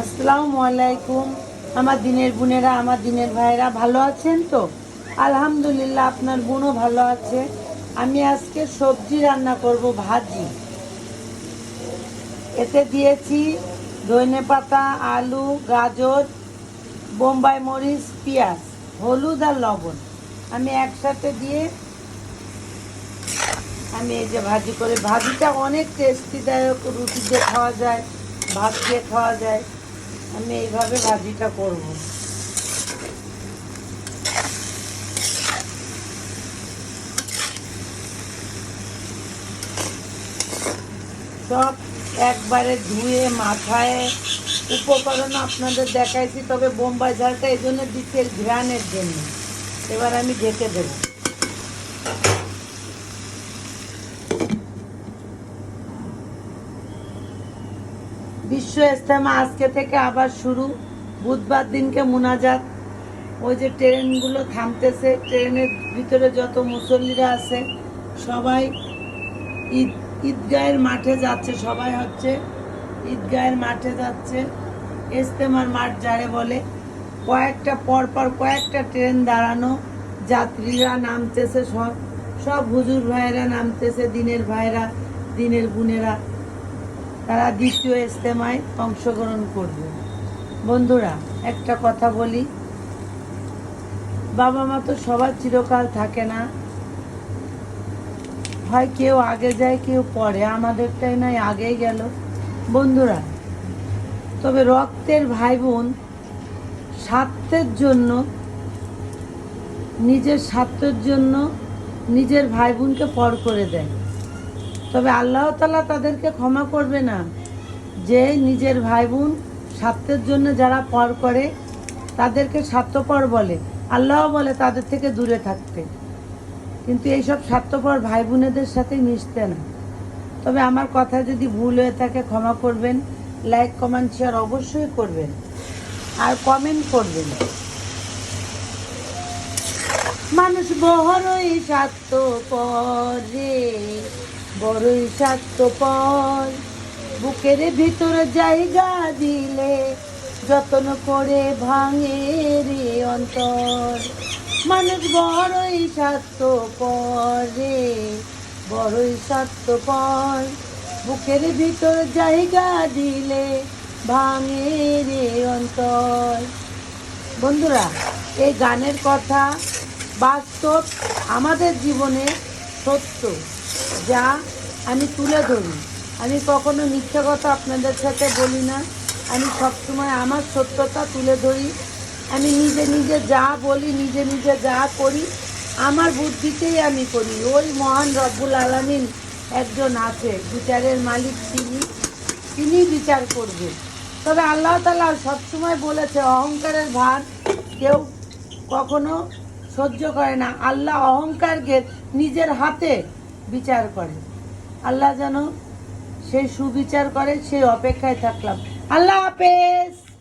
আসসালামু আলাইকুম। আমার দিনের বোনেরা, আমার দিনের ভাইরা ভালো আছেন তো? আলহামদুলিল্লাহ, আপনার বোনও ভালো আছে। আমি আজকে সবজি রান্না করব, ভাজি। এতে দিয়েছি ধনে পাতা, আলু, গাজর, বোম্বাই মরিচ, পেঁয়াজ, হলুদ আর লবণ। আমি একসাথে দিয়ে আমি এই যে ভাজি করে, ভাজিটা অনেক টেস্টিদায়ক রুটি দিয়ে খাওয়া যায়, ভাত দিয়ে খাওয়া যায়। আমি এইভাবে ভাজিটা করব। সব একবারে ধুয়ে মাথায় উপকরণ আপনাদের দেখাইছি, তবে বোম্বাই ঝালটা এই জন্য দিচ্ছি ঘ্রাণের জন্য। এবার আমি ঢেকে দেবো। বিশ্ব ইস্তেমা আজকে থেকে আবার শুরু। বুধবার দিনকে মোনাজাত। ওই যে ট্রেনগুলো থামতেছে, ট্রেনের ভিতরে যত মুসল্লিরা আছে, সবাই ঈদ, ঈদগাহের মাঠে যাচ্ছে, সবাই হচ্ছে ঈদগাহের মাঠে যাচ্ছে। ইস্তেমার মাঠ যারে বলে। কয়েকটা পর পর কয়েকটা ট্রেন দাঁড়ানো, যাত্রীরা নামতেছে সব। সব হুজুর ভাইয়েরা নামতেছে, দিনের ভাইরা, দিনের বোনেরা। তারা দ্বিতীয় ইস্তেমায় অংশগ্রহণ করবে। বন্ধুরা, একটা কথা বলি। বাবা মা তো সবার চিরকাল থাকে না। হয় কেউ আগে যায়, কেউ পরে। আমাদেরটাই নয় আগেই গেল। বন্ধুরা, তবে রক্তের ভাই বোন স্বার্থের জন্য, নিজের স্বার্থের জন্য নিজের ভাই বোনকে পর করে দেয়। তবে আল্লাহ তালা তাদেরকে ক্ষমা করবে না। যে নিজের ভাই বোন স্বার্থের জন্য যারা পর করে, তাদেরকে স্বার্থপর বলে। আল্লাহ বলে তাদের থেকে দূরে থাকতে। কিন্তু এইসব স্বার্থপর ভাই বোনেদের সাথে মিশতে না। তবে আমার কথা যদি ভুল হয়ে থাকে, ক্ষমা করবেন। লাইক, কমেন্ট, শেয়ার অবশ্যই করবেন। আর কমেন্ট করবেন। মানুষ বড়ই স্বার্থপর। বড়ই স্বার্থপর। বুকের ভিতরে জায়গা দিলে যত্ন করে ভাঙে রে অন্তর। মানুষ বড়ই স্বার্থপর রে, বড়ই স্বার্থপর। বুকের ভিতর জায়গা দিলে ভাঙে রে অন্তর। বন্ধুরা, এই গানের কথা বাস্তব আমাদের জীবনে সত্য, যা আমি তুলে ধরি। আমি কখনো মিথ্যে কথা আপনাদের সাথে বলি না। আমি সবসময় আমার সত্যতা তুলে ধরি। আমি নিজে নিজে যা বলি, নিজে নিজে যা করি, আমার বুদ্ধিতেই আমি করি। ওই মহান রব্বুল আলমিন একজন আছে, বিচারের মালিক তিনি। তিনি বিচার করবে। তবে আল্লাহ তালা সবসময় বলেছে, অহংকারের ভার কেউ কখনো সহ্য করে না। আল্লাহ অহংকারকে নিজের হাতে বিচার করে। আল্লাহ যেন সে সুবিচার করে সেই অপেক্ষায় থাকলাম। আল্লাহ হাফেজ।